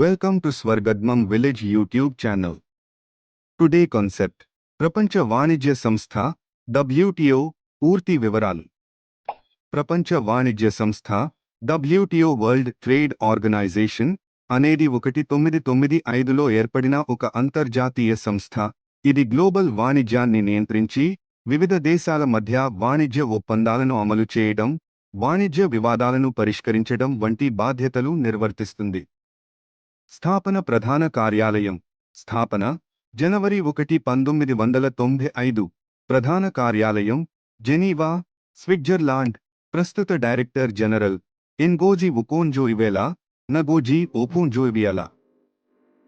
Welcome to స్వర్గద్మం village YouTube channel today concept ప్రపంచ వాణిజ్య సంస్థ డబ్ల్యూటిఓ పూర్తి వివరాలు ప్రపంచ వాణిజ్య సంస్థ డబ్ల్యూటిఓ వరల్డ్ ట్రేడ్ ఆర్గనైజేషన్ అనేది ఒకటి తొమ్మిది తొమ్మిది ఐదులో ఏర్పడిన ఒక అంతర్జాతీయ సంస్థ. ఇది గ్లోబల్ వాణిజ్యాన్ని నియంత్రించి వివిధ దేశాల మధ్య వాణిజ్య ఒప్పందాలను అమలు చేయడం వాణిజ్య వివాదాలను పరిష్కరించడం వంటి బాధ్యతలు నిర్వర్తిస్తుంది. స్థాపన ప్రధాన కార్యాలయం. స్థాపన జనవరి ఒకటి పంతొమ్మిది వందల తొంభై ఐదు. ప్రధాన కార్యాలయం జెనీవా స్విట్జర్లాండ్. ప్రస్తుత director general Ngozi Okonjo Iweala Ngozi Okonjo Iweala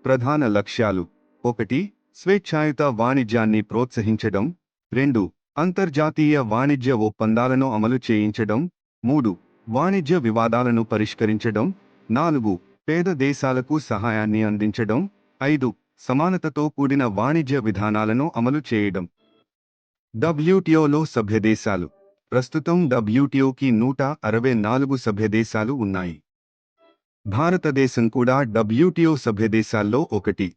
ప్రధాన లక్ష్యాలు. ఒకటి స్వేచ్ఛాయుత వాణిజ్యాన్ని ప్రోత్సహించడం. రెండు అంతర్జాతీయ వాణిజ్య ఒప్పందాలను అమలు చేయించడం. మూడు వాణిజ్య వివాదాలను పరిష్కరించడం. నాలుగు పేద దేశాలకు సహాయాన్ని అందించడం. ఐదు సమానతతో కూడిన వాణిజ్య విధానాలను అమలు చేయడం. డబ్ల్యూటిఓలో సభ్యదేశాలు. ప్రస్తుతం డబ్ల్యూటిఓకి నూట అరవై నాలుగు సభ్యదేశాలు ఉన్నాయి. భారతదేశం కూడా డబ్ల్యూటిఓ సభ్యదేశాల్లో ఒకటి.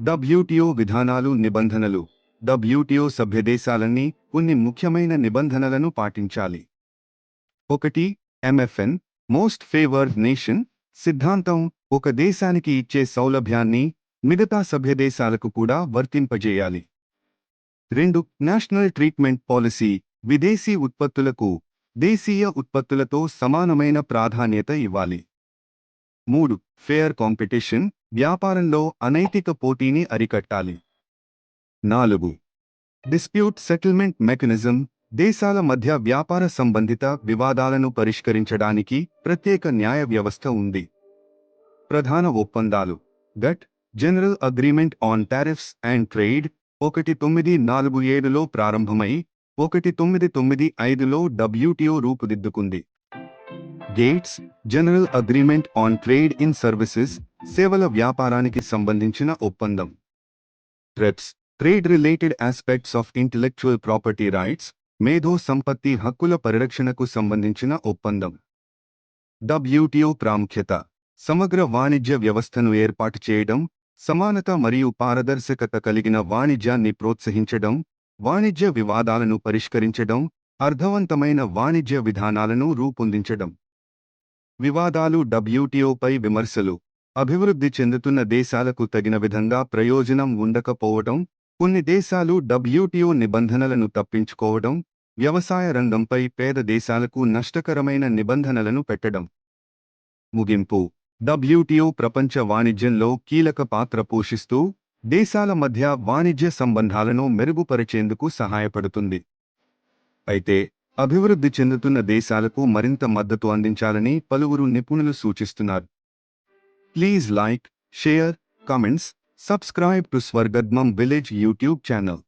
డబ్ల్యూటిఓ విధానాలు నిబంధనలు. డబ్ల్యూటిఓ సభ్యదేశాలన్నీ కొన్ని ముఖ్యమైన నిబంధనలను పాటించాలి. ఒకటి ఎంఎఫ్ఎన్ మోస్ట్ ఫేవర్డ్ నేషన్ సిద్ధాంతం ఒక దేశానికి ఇచ్చే సౌలభ్యాన్ని మిగతా సభ్యదేశాలకు కూడా వర్తింపజేయాలి. రెండు నేషనల్ ట్రీట్మెంట్ పాలసీ విదేశీ ఉత్పత్తులకు దేశీయ ఉత్పత్తులతో సమానమైన ప్రాధాన్యత ఇవ్వాలి. మూడు ఫెయిర్ కాంపిటీషన్ వ్యాపారంలో అనైతిక పోటీని అరికట్టాలి. నాలుగు డిస్ప్యూట్ సెటిల్మెంట్ మెకానిజం దేశాల మధ్య వ్యాపార సంబంధిత వివాదాలను పరిష్కరించడానికి ప్రత్యేక న్యాయ వ్యవస్థ ఉంది. ప్రధాన ఒప్పందాలు. GATT general agreement on tariffs and trade ఒకటి తొమ్మిది నాలుగు ఏడులో ప్రారంభమై ఒకటి తొమ్మిది తొమ్మిది ఐదులో WTO రూపుదిద్దుకుంది. GATS general agreement on trade in services సేవల వ్యాపారానికి సంబంధించిన ఒప్పందం. TRIPS trade related aspects of intellectual property rights మేధో సంపత్తి హక్కుల పరిరక్షణకు సంబంధించిన ఒప్పందం. డబ్ల్యూటిఓ ప్రాముఖ్యత. సమగ్ర వాణిజ్య వ్యవస్థను ఏర్పాటు చేయడం సమానత మరియు పారదర్శకత కలిగిన వాణిజ్యాన్ని ప్రోత్సహించడం వాణిజ్య వివాదాలను పరిష్కరించడం అర్థవంతమైన వాణిజ్య విధానాలను రూపొందించడం. వివాదాలు డబ్ల్యూటిఓపై విమర్శలు. అభివృద్ధి చెందుతున్న దేశాలకు తగిన విధంగా ప్రయోజనం ఉండకపోవడం కొన్ని దేశాలు డబ్ల్యూటిఓ నిబంధనలను తప్పించుకోవడం వ్యవసాయ రంగంపై పేద దేశాలకు నష్టకరమైన నిబంధనలను పెట్టడం. ముగింపు. డబ్ల్యూటీఓ ప్రపంచ వాణిజ్యంలో కీలక పాత్ర పోషిస్తూ దేశాల మధ్య వాణిజ్య సంబంధాలను మెరుగుపరిచేందుకు సహాయపడుతుంది. అయితే అభివృద్ధి చెందుతున్న దేశాలకు మరింత మద్దతు అందించాలని పలువురు నిపుణులు సూచిస్తున్నారు. Please like share comments subscribe to స్వర్గద్మం village YouTube channel.